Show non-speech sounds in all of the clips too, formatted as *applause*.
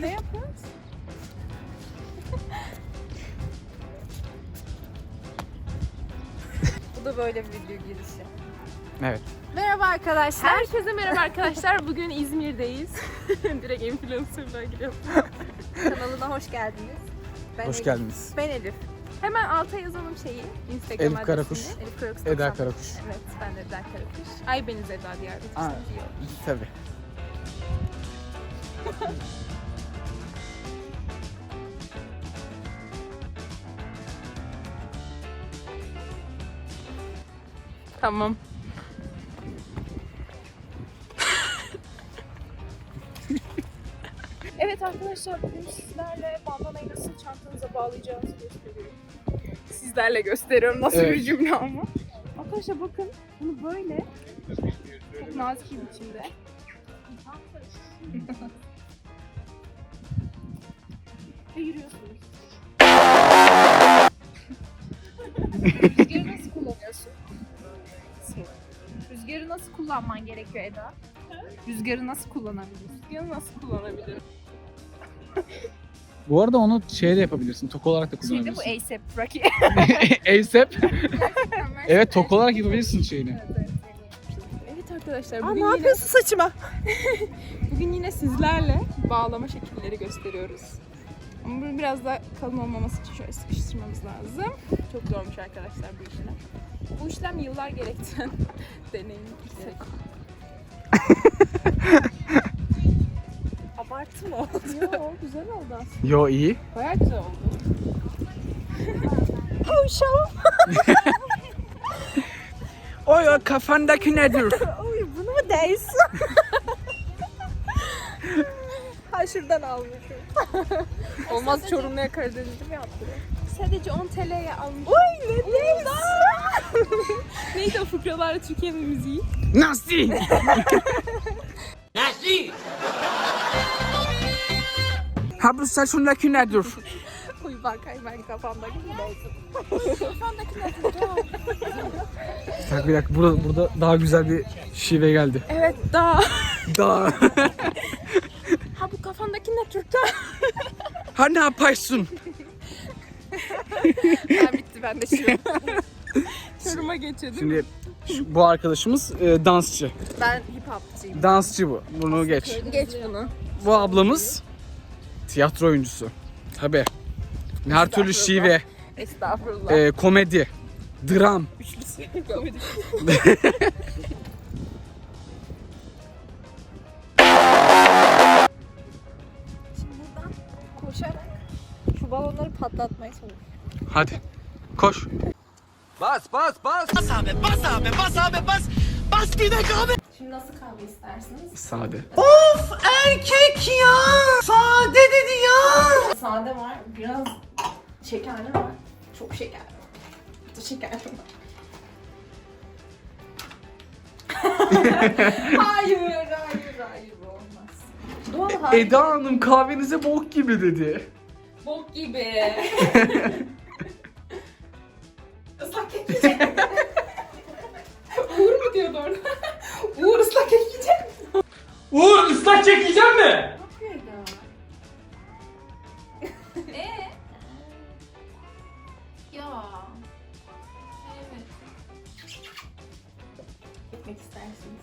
ne yapıyoruz? Bu da böyle bir video girişi. Evet. Merhaba arkadaşlar. Herkese merhaba arkadaşlar. Bugün İzmir'deyiz. *laughs* Direkt influencer'lığa giriyorum. Kanalına hoş geldiniz. Ben Hoş Elif. geldiniz. Ben Elif. Hemen alta yazalım şeyi. Instagram Elif Karakuş. adresini. Elif Karakuş. Eda 90. Karakuş. Evet ben de Eda Karakuş. Ay beniz Eda diye Aa, aratırsanız iyi olur. tabii. Tamam. evet arkadaşlar bugün sizlerle bandanayı nasıl çantanıza bağlayacağınızı gösteriyorum. Sizlerle gösteriyorum nasıl Evet. bir cümle ama. Arkadaşlar bakın bunu böyle çok nazik bir biçimde ve yürüyorsunuz. *laughs* Rüzgarı nasıl kullanıyorsun? Nasıl kullanman gerekiyor Eda? Rüzgarı nasıl kullanabilirsin? Rüzgarı nasıl kullanabilirim? Bu arada onu şey de yapabilirsin. Tok olarak da Şeyde bu kullanabilirsin. ASAP Rocky. *laughs* ASAP. evet tok olarak yapabilirsin şeyini. Evet, arkadaşlar Aa, bugün ne yine, yapıyorsun saçıma? *laughs* bugün yine sizlerle bağlama şekilleri gösteriyoruz. Ama bu biraz da kalın olmaması için şöyle sıkıştırmamız lazım. Çok zormuş arkadaşlar bu işlem. Bu işlem yıllar gerektiren *laughs* deneyim. *laughs* Abartı mı oldu? Yo güzel oldu aslında. Yo iyi. Bayağı güzel oldu. *laughs* Oy o kafandaki nedir? Oy bunu mu değilsin? ha şuradan almışım. Olmaz Çorumlu'ya Karadeniz'de mi yaptırıyor? Sadece 10 TL'ye almış. Oy ne değilsin? *laughs* Neydi o fıkralarla Türkiye'nin müziği? Nasıl? Ha bu saçındaki nedir? Uy bakayım ben kafamdaki mi değilsin? Bak bir dakika burada, burada daha güzel bir şive geldi. Evet daha. Daha. Ha bu kafandaki ne Türk'te? ha ne yapıyorsun? *laughs* ben bitti ben de şu. Çorum'a *laughs* geçelim. Şimdi şu- bu arkadaşımız e, dansçı. Ben hip hopçıyım. Dansçı bu. Bunu geç. Geç bunu. Bu ablamız tiyatro oyuncusu. Tabi. Her türlü şive, Estağfurullah. e, komedi, dram. Komedi. *laughs* Şimdi buradan koşarak şu balonları patlatmaya çalışıyorum. Hadi koş. Bas bas bas. Bas abi bas abi bas abi bas. Bas gidek abi. Şimdi nasıl kahve istersiniz? Sade. Erkek ya. Sade dedi ya. Sade var, biraz şekerli var. Çok şekerli var. Şekerli var. *laughs* hayır, hayır, hayır olmaz. Doğal. Eda Hanım kahvenize bok gibi dedi. Bok gibi. Islak kek yiyecek. *laughs* Uğur mu diyordu orada? *laughs* Uğur ıslak kek yiyecek. Uğur ıslak çekeceğim mi? Ya. Evet. Gitmek istersiniz.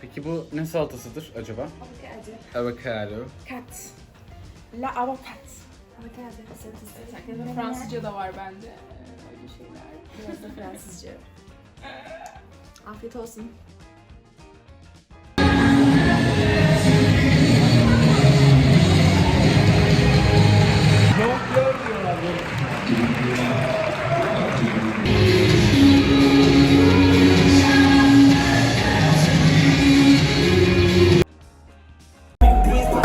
Peki bu ne salatasıdır acaba? Avokado. Avocado. Kat. La avocat. Avokado salatası. Fransızca da var bende. Ee, Öyle şeyler. Biraz da Fransızca. *laughs* Afiyet olsun.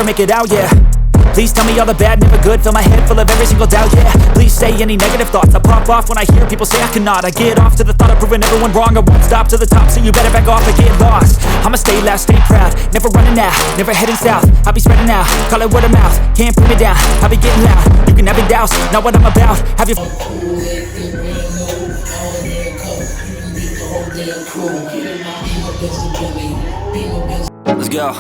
make it out, yeah. Please tell me all the bad, never good. Fill my head full of every single doubt, yeah. Please say any negative thoughts. I pop off when I hear people say I cannot. I get off to the thought of proving everyone wrong. I won't stop to the top, so you better back off and get lost. I'ma stay loud, stay proud. Never running out, never heading south. I'll be spreading out, call it word of mouth. Can't put me down, I'll be getting loud. You can have it douse, not what I'm about. Have your Let's go.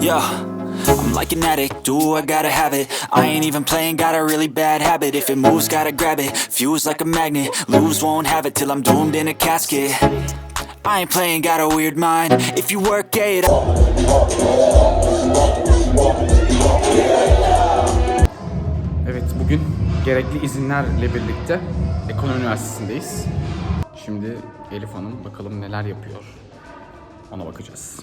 Yeah. I'm like an addict, do I gotta have it I ain't even playing, got a really bad habit If it moves, gotta grab it, fuse like a magnet Lose, won't have it till I'm doomed in a casket I ain't playing, got a weird mind If you work it Evet bugün gerekli izinlerle birlikte Ekonomi Üniversitesi'ndeyiz. Şimdi Elif Hanım bakalım neler yapıyor. Ona bakacağız.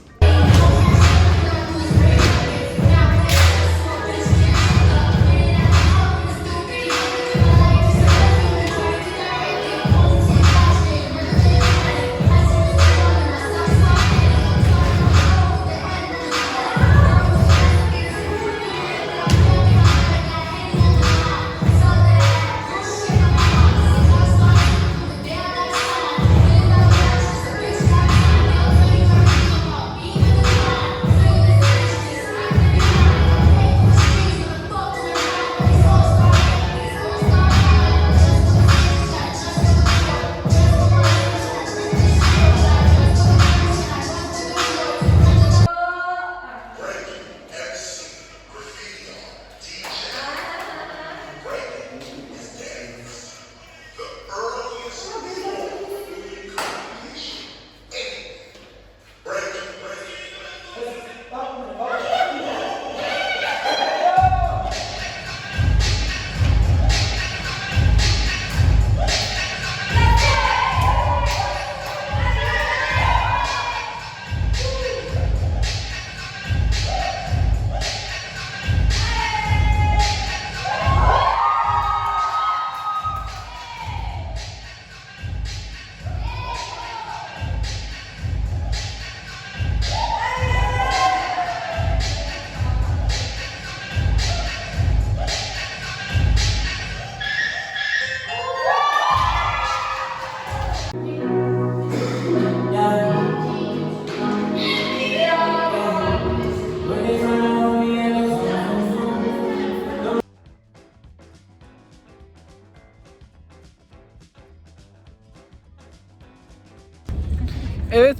Evet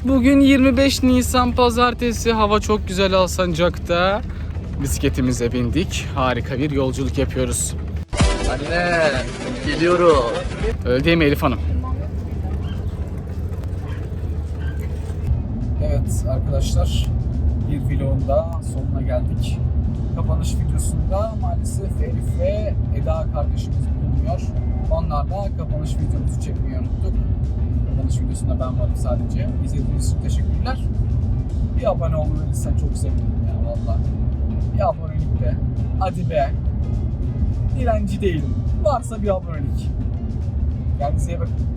bugün 25 Nisan pazartesi hava çok güzel Alsancak'ta. Bisikletimize bindik. Harika bir yolculuk yapıyoruz. Anne geliyorum. Öyle değil mi Elif Hanım? Evet arkadaşlar bir vlogun daha sonuna geldik. Kapanış videosunda maalesef Elif ve Eda kardeşimiz bulunuyor. Onlarla kapanış videomuzu çekmeyi unuttuk. Kapanış videosunda ben varım sadece. İzlediğiniz için teşekkürler. Bir abone olmanızı çok sevinirim ya valla. Bir abonelik be. Hadi be. Dilenci değilim. Varsa bir abonelik. Kendinize iyi bakın.